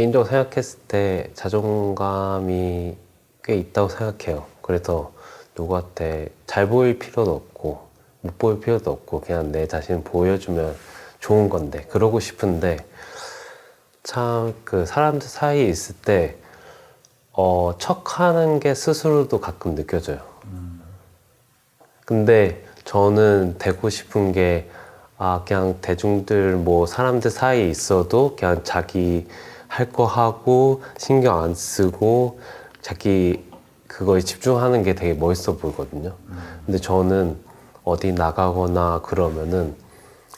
개인적으로 생각했을 때 자존감이 꽤 있다고 생각해요. 그래서 누구한테 잘 보일 필요도 없고 못 보일 필요도 없고 그냥 내 자신을 보여주면 좋은 건데 그러고 싶은데 참 그 사람들 사이에 있을 때 어, 척하는 게 스스로도 가끔 느껴져요. 근데 저는 되고 싶은 게, 아, 그냥 대중들, 뭐, 사람들 사이에 있어도 그냥 자기 할 거 하고, 신경 안 쓰고, 자기 그거에 집중하는 게 되게 멋있어 보이거든요. 근데 저는 어디 나가거나 그러면은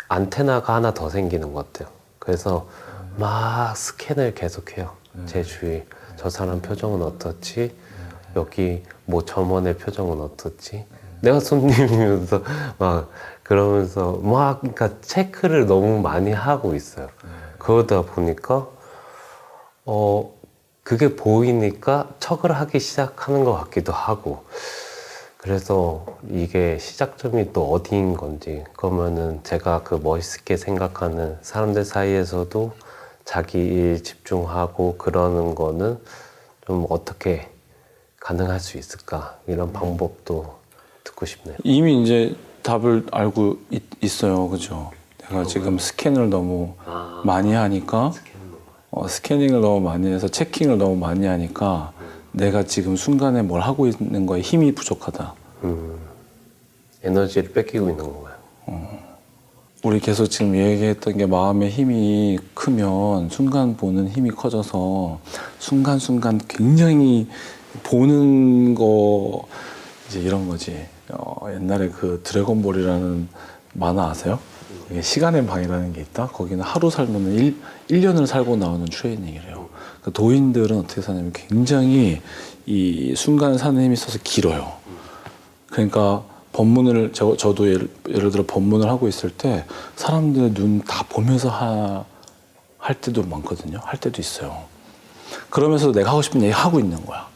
안테나가 하나 더 생기는 것 같아요. 그래서 막 스캔을 계속해요. 제 주위. 저 사람 표정은 어떻지? 여기 뭐 점원의 표정은 어떻지? 내가 손님이면서 막 그러면서 막 그러니까 체크를 너무 많이 하고 있어요. 그러다 보니까 어 그게 보이니까 척을 하기 시작하는 것 같기도 하고 그래서 이게 시작점이 또 어디인 건지 그러면은 제가 그 멋있게 생각하는 사람들 사이에서도 자기 일 집중하고 그러는 거는 좀 어떻게 가능할 수 있을까 이런 방법도 듣고 싶네요. 이미 이제 답을 알고 있, 어요 그죠? 내가 지금 스캔을 너무 아. 많이 하니까 어, 스캐닝을 너무 많이 해서 체킹을 너무 많이 하니까 내가 지금 순간에 뭘 하고 있는 거에 힘이 부족하다. 음, 에너지를 뺏기고 있는 건가요? 우리 계속 지금 얘기했던 게 마음의 힘이 크면 순간 보는 힘이 커져서 순간순간 굉장히 보는 거 이제 이런 거지. 어, 옛날에 그 드래곤볼이라는 만화 아세요? 이게 시간의 방이라는 게 있다. 거기는 하루 살면 일 1년을 살고 나오는 트레이닝이래요. 그 도인들은 어떻게 사냐면 굉장히 이 순간 사는 힘이 있어서 길어요. 그러니까 법문을 저, 저도 예를, 예를 들어 법문을 하고 있을 때 사람들 눈다 보면서 하, 할 때도 많거든요. 할 때도 있어요. 그러면서도 내가 하고 싶은 얘기 하고 있는 거야.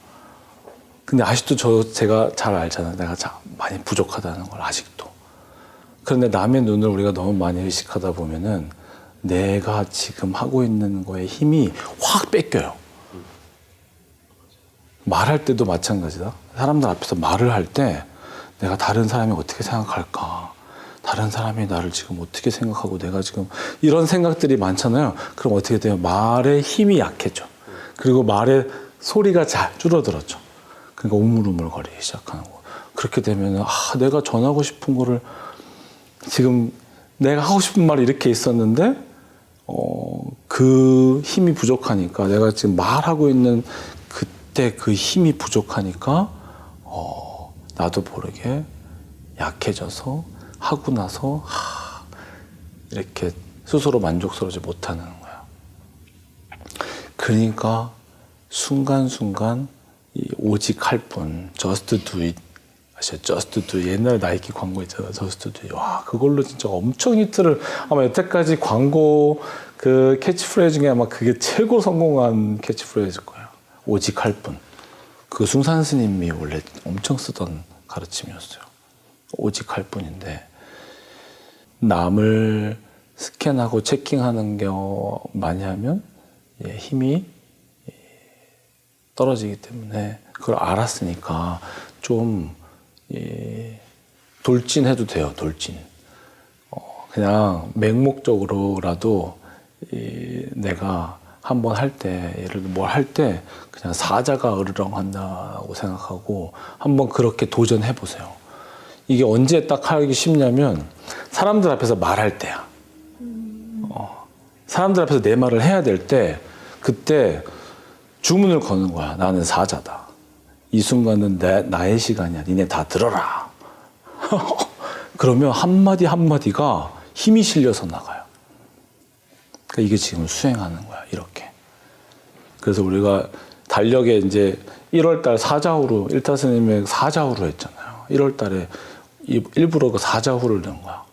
근데 아직도 저 제가 잘 알잖아요. 내가 자, 많이 부족하다는 걸 아직도. 그런데 남의 눈을 우리가 너무 많이 의식하다 보면은 내가 지금 하고 있는 거에 힘이 확 뺏겨요. 말할 때도 마찬가지다. 사람들 앞에서 말을 할 때 내가 다른 사람이 어떻게 생각할까? 다른 사람이 나를 지금 어떻게 생각하고 내가 지금 이런 생각들이 많잖아요. 그럼 어떻게 돼요? 말의 힘이 약해져. 그리고 말의 소리가 잘 줄어들었죠. 그러니까 우물우물거리기 시작하는 거. 그렇게 되면 아 내가 전하고 싶은 거를 지금 내가 하고 싶은 말이 이렇게 있었는데 어, 그 힘이 부족하니까 내가 지금 말하고 있는 그때 그 힘이 부족하니까 어, 나도 모르게 약해져서 하고 나서 하, 이렇게 스스로 만족스러워지 못하는 거야. 그러니까 순간순간 이 오직 할 뿐, just do it. 아시죠? do it. 옛날 나이키 광고 있잖아요. do it. 와, 그걸로 진짜 엄청 히트를, 아마 여태까지 광고 그 캐치프레이즈 중에 아마 그게 최고 성공한 캐치프레이즈일 거예요. 오직 할 뿐. 그 숭산 스님이 원래 엄청 쓰던 가르침이었어요. 오직 할 뿐인데, 남을 스캔하고 체킹하는 거 많이 하면 예, 힘이 떨어지기 때문에 그걸 알았으니까 좀 예, 돌진해도 돼요. 돌진. 어, 그냥 맹목적으로라도 이, 내가 한 번 할 때 예를 들어 뭘 할 때 그냥 사자가 으르렁한다고 생각하고 한번 그렇게 도전해 보세요. 이게 언제 딱 하기 쉽냐면 사람들 앞에서 말할 때야. 어, 사람들 앞에서 내 말을 해야 될 때 그때 주문을 거는 거야. 나는 사자다. 이 순간은 내, 나의 시간이야. 니네 다 들어라. 그러면 한마디 한마디가 힘이 실려서 나가요. 그러니까 이게 지금 수행하는 거야. 이렇게. 그래서 우리가 달력에 이제 1월 달 사자후로, 일타 스님의 사자후로 했잖아요. 1월 달에 이- 일부러 그 사자후를 넣은 거야.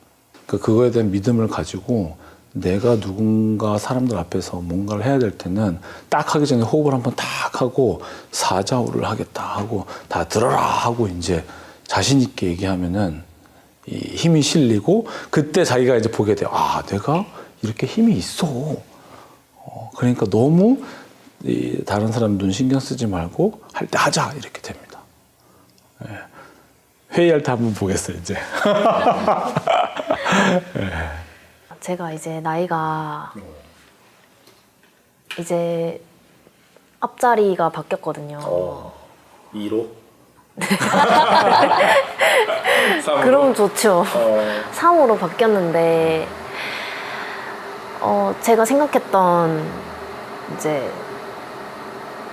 그러니까 그거에 대한 믿음을 가지고 내가 누군가 사람들 앞에서 뭔가를 해야 될 때는 딱 하기 전에 호흡을 한번 딱 하고 사자후를 하겠다 하고 다 들어라 하고 이제 자신 있게 얘기하면은 이 힘이 실리고 그때 자기가 이제 보게 돼요. 아, 내가 이렇게 힘이 있어. 어, 그러니까 너무 이 다른 사람 눈 신경 쓰지 말고 할 때 하자 이렇게 됩니다. 예. 회의할 때 한번 보겠어요 이제. 제가 이제 나이가 이제 앞자리가 바뀌었거든요. 2로? 그럼 좋죠. 3으로 바뀌었는데 어, 제가 생각했던 이제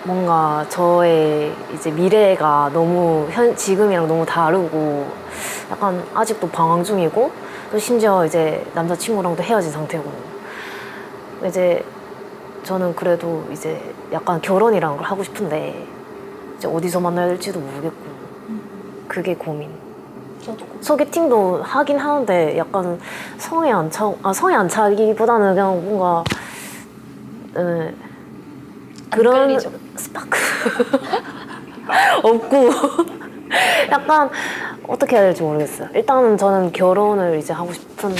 뭔가 저의 이제 미래가 너무 현 지금이랑 너무 다르고 약간 아직도 방황 중이고 또 심지어 이제 남자친구랑도 헤어진 상태고 이제 저는 그래도 이제 약간 결혼이라는 걸 하고 싶은데 이제 어디서 만나야 될지도 모르겠고 그게 고민. 소개팅도 하긴 하는데 약간 성에 안 차, 아 성에 안 차기보다는 그냥 뭔가 에, 그런 끌리죠. 스파크 없고 약간 어떻게 해야 될지 모르겠어요. 일단은 저는 결혼을 이제 하고 싶은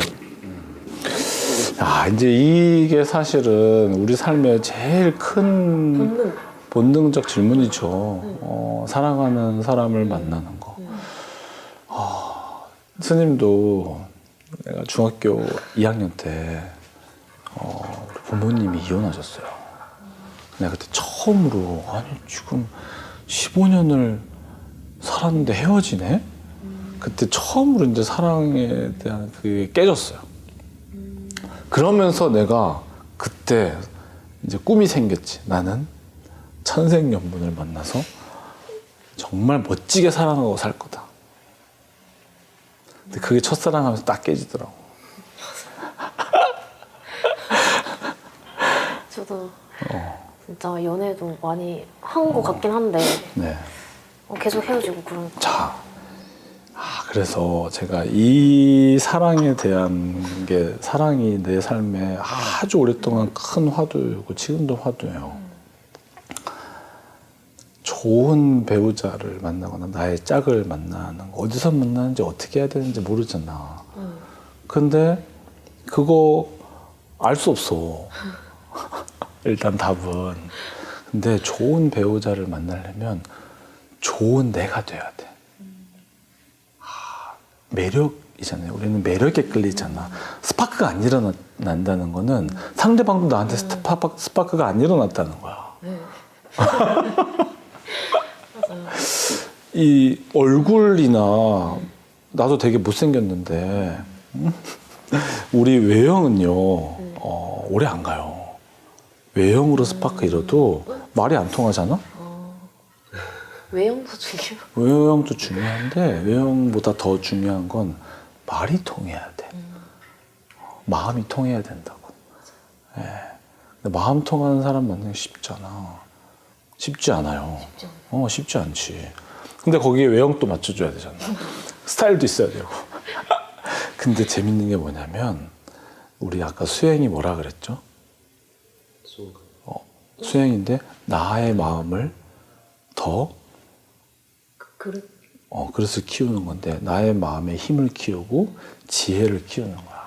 아 이제 이게 사실은 우리 삶의 제일 큰 본능. 본능적 질문이죠. 어, 사랑하는 사람을 만나는 거. 아, 스님도 내가 중학교 2학년 때 어, 우리 부모님이 이혼하셨어요. 내가 그때 처음으로 아니 지금 15년을 살았는데 헤어지네? 그때 처음으로 이제 사랑에 대한 그게 깨졌어요. 그러면서 내가 그때 이제 꿈이 생겼지. 나는 천생연분을 만나서 정말 멋지게 사랑하고 살 거다. 근데 그게 첫사랑하면서 딱 깨지더라고. 저도 진짜 연애도 많이 한 것 같긴 한데 네. 어, 계속 헤어지고 그러니까 자, 아, 그래서 제가 이 사랑에 대한 게 사랑이 내 삶에 아주 오랫동안 큰 화두였고 지금도 화두예요. 좋은 배우자를 만나거나 나의 짝을 만나는 거 어디서 만나는지 어떻게 해야 되는지 모르잖아. 음. 근데 그거 알 수 없어. 일단 답은. 근데 좋은 배우자를 만나려면 좋은 내가 돼야 돼. 아, 매력이잖아요. 우리는 매력에 끌리잖아. 스파크가 안 일어난다는 거는 상대방도 나한테 스파크, 스파크가 안 일어났다는 거야. 이 얼굴이나 나도 되게 못생겼는데 음? 우리 외형은요 어, 오래 안 가요. 외형으로 스파크 이뤄도 말이 안 통하잖아. 외형도 중요. 외형도 중요한데 외형보다 더 중요한 건 말이 통해야 돼. 마음이 통해야 된다고. 예. 근데 마음 통하는 사람 만나기 쉽잖아. 쉽지 않아요. 쉽지. 어, 쉽지 않지. 근데 거기에 외형도 맞춰줘야 되잖아. 스타일도 있어야 되고. 근데 재밌는 게 뭐냐면 우리 아까 수행이 뭐라 그랬죠? 어, 수행인데 나의 마음을 더 그릇 어, 그래서 키우는 건데 나의 마음의 힘을 키우고 지혜를 키우는 거야.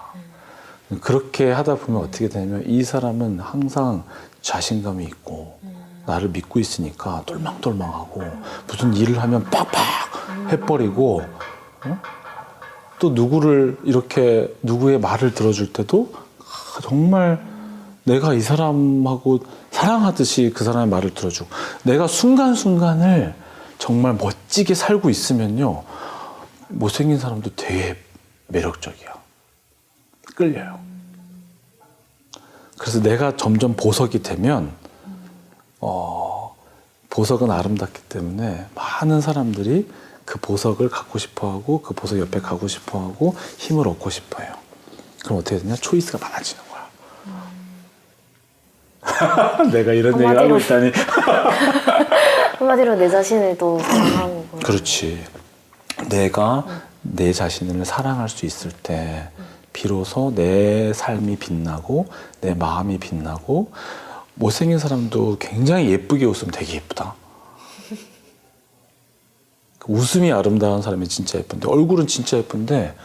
그렇게 하다 보면 어떻게 되냐면 이 사람은 항상 자신감이 있고 나를 믿고 있으니까 똘망똘망하고 무슨 일을 하면 팍팍 해버리고 어? 또 누구를 이렇게 누구의 말을 들어줄 때도 아, 정말 내가 이 사람하고 사랑하듯이 그 사람의 말을 들어주고 내가 순간순간을 정말 멋지게 살고 있으면요 못생긴 사람도 되게 매력적이야 끌려요. 그래서 내가 점점 보석이 되면 어, 보석은 아름답기 때문에 많은 사람들이 그 보석을 갖고 싶어 하고 그 보석 옆에 가고 싶어 하고 힘을 얻고 싶어 해요. 그럼 어떻게 되냐? 초이스가 많아지는 거야. 내가 이런 얘기를 하고. 있다니 한마디로 내 자신을 또 사랑하고 그런 그렇지. 내가 내 자신을 사랑할 수 있을 때 비로소 내 삶이 빛나고 내 마음이 빛나고 못생긴 사람도 굉장히 예쁘게 웃으면 되게 예쁘다. 그 웃음이 아름다운 사람이 진짜 예쁜데 얼굴은 진짜 예쁜데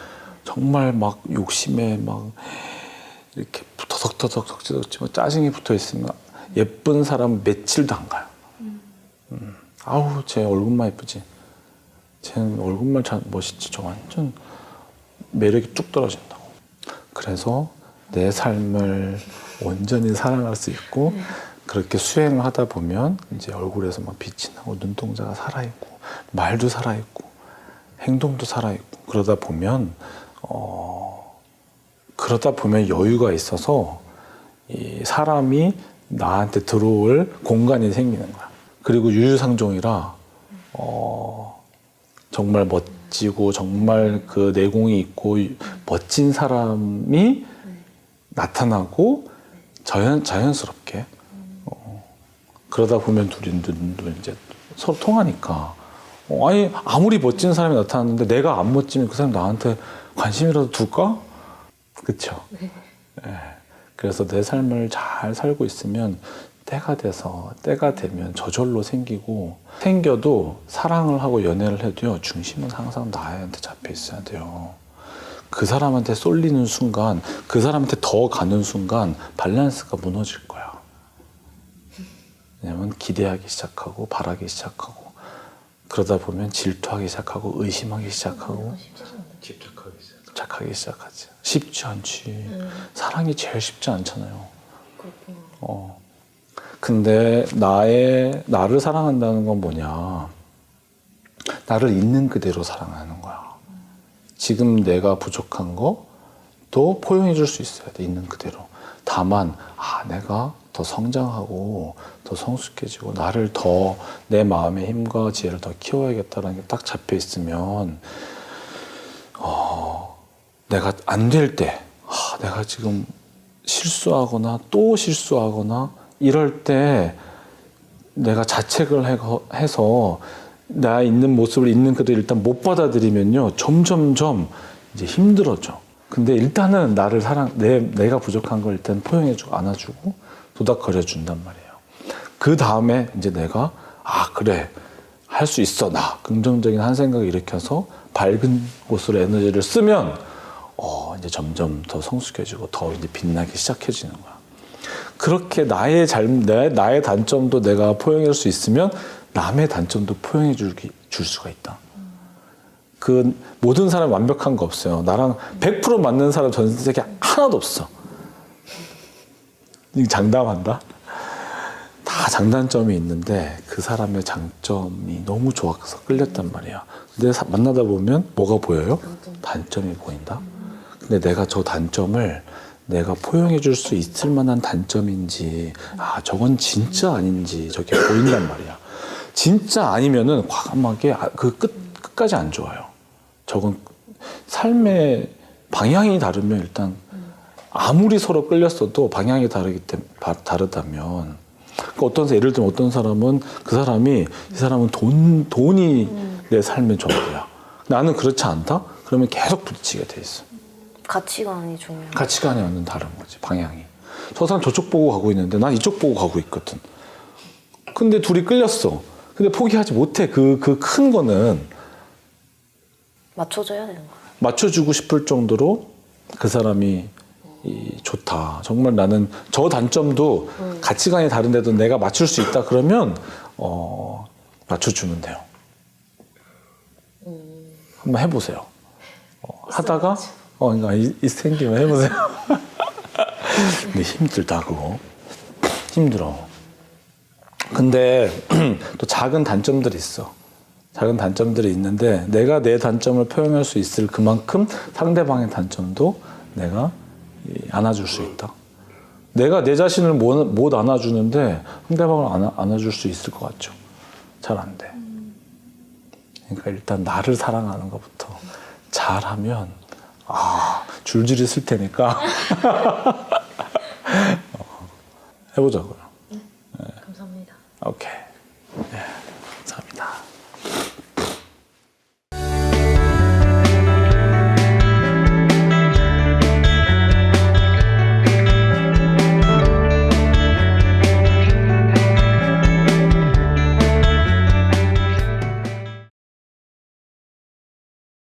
정말 막 욕심에 막 이렇게 터덕터덕 덕지덕지 짜증이 붙어 있으면 예쁜 사람 며칠도 안 가요. 음. 아우 쟤 얼굴만 예쁘지. 쟤는 얼굴만 참 멋있지. 저 완전 매력이 뚝 떨어진다고. 그래서 내 삶을 온전히 사랑할 수 있고 그렇게 수행을 하다 보면 이제 얼굴에서 막 빛이 나고 눈동자가 살아있고 말도 살아있고 행동도 살아있고 그러다 보면 어 그러다 보면 여유가 있어서 이 사람이 나한테 들어올 공간이 생기는 거야. 그리고 유유상종이라 어 정말 멋지고 정말 그 내공이 있고 멋진 사람이 나타나고 자연 자연스럽게 어, 그러다 보면 둘이 눈도 이제 서로 통하니까 어, 아니 아무리 멋진 사람이 나타났는데 내가 안 멋지면 그 사람 나한테 관심이라도 둘까? 그쵸? 예. 그래서 내 삶을 잘 살고 있으면 때가 돼서 때가 되면 저절로 생기고 생겨도 사랑을 하고 연애를 해도요 중심은 항상 나한테 잡혀 있어야 돼요. 그 사람한테 쏠리는 순간 그 사람한테 더 가는 순간 밸런스가 무너질 거야. 왜냐면 기대하기 시작하고 바라기 시작하고 그러다 보면 질투하기 시작하고 의심하기 시작하고 집착하기 시작. 착하기 시작하지. 쉽지 않지. 사랑이 제일 쉽지 않잖아요. 그렇구나. 어. 근데 나의 나를 사랑한다는 건 뭐냐? 나를 있는 그대로 사랑하는 거야. 지금 내가 부족한 거도 포용해 줄 수 있어야 돼. 있는 그대로. 다만 아, 내가 더 성장하고 더 성숙해지고 나를 더 내 마음의 힘과 지혜를 더 키워야겠다는 게 딱 잡혀 있으면 어, 내가 안 될 때, 아, 내가 지금 실수하거나 또 실수하거나 이럴 때 내가 자책을 해- 해서 나 있는 모습을 있는 그대로 일단 못 받아들이면요 점점점 이제 힘들어져. 근데 일단은 나를 사랑 내 내가 부족한 걸 일단 포용해주고 안아주고 도닥거려 준단 말이에요. 그 다음에 이제 내가 아 그래 할 수 있어 나 긍정적인 한 생각을 일으켜서 밝은 곳으로 에너지를 쓰면 어 이제 점점 더 성숙해지고 더 이제 빛나기 시작해지는 거야. 그렇게 나의 잘 내, 나의 단점도 내가 포용할 수 있으면 남의 단점도 포용해 줄기, 줄 수가 있다. 그 모든 사람 완벽한 거 없어요. 나랑 100% 맞는 사람 전 세계 하나도 없어. 장담한다. 다 장단점이 있는데 그 사람의 장점이 너무 좋아서 끌렸단 말이야. 근데 사- 만나다 보면 뭐가 보여요? 단점이 보인다. 근데 내가 저 단점을 내가 포용해 줄 수 있을 만한 단점인지, 아, 저건 진짜 아닌지 저게 보인단 말이야. 진짜 아니면은 과감하게 아, 그 끝, 끝까지 안 좋아요. 저건 삶의 방향이 다르면 일단 아무리 서로 끌렸어도 방향이 다르기 때문에 다르다면 그 어떤 사- 예를 들면 어떤 사람은 그 사람이 이 사람은 돈 돈이 내 삶의 전부야. 나는 그렇지 않다. 그러면 계속 부딪히게 돼 있어. 가치관이 중요해요. 가치관이 완전 다른 거지 방향이. 저 사람 저쪽 보고 가고 있는데 난 이쪽 보고 가고 있거든. 근데 둘이 끌렸어. 근데 포기하지 못해. 그 그 큰 거는 맞춰줘야 되는 거예요. 맞춰주고 싶을 정도로 그 사람이 이 좋다. 정말 나는 저 단점도 가치관이 다른데도 내가 맞출 수 있다. 그러면 어 맞춰주면 돼요. 한번 해보세요. 어, 하다가 어 그러니까 이, 이 생기면 해보세요. 근데 힘들다 그거 힘들어. 근데 또 작은 단점들이 있어. 작은 단점들이 있는데 내가 내 단점을 표현할 수 있을 그만큼 상대방의 단점도 내가 이, 안아줄 수 있다. 내가 내 자신을 못, 못 안아주는데 상대방을 안아, 안아줄 수 있을 것 같죠? 잘 안 돼. 그러니까 일단 나를 사랑하는 것부터 잘하면 아 줄줄이 쓸 테니까 어, 해보자고요. 감사합니다. 오케이.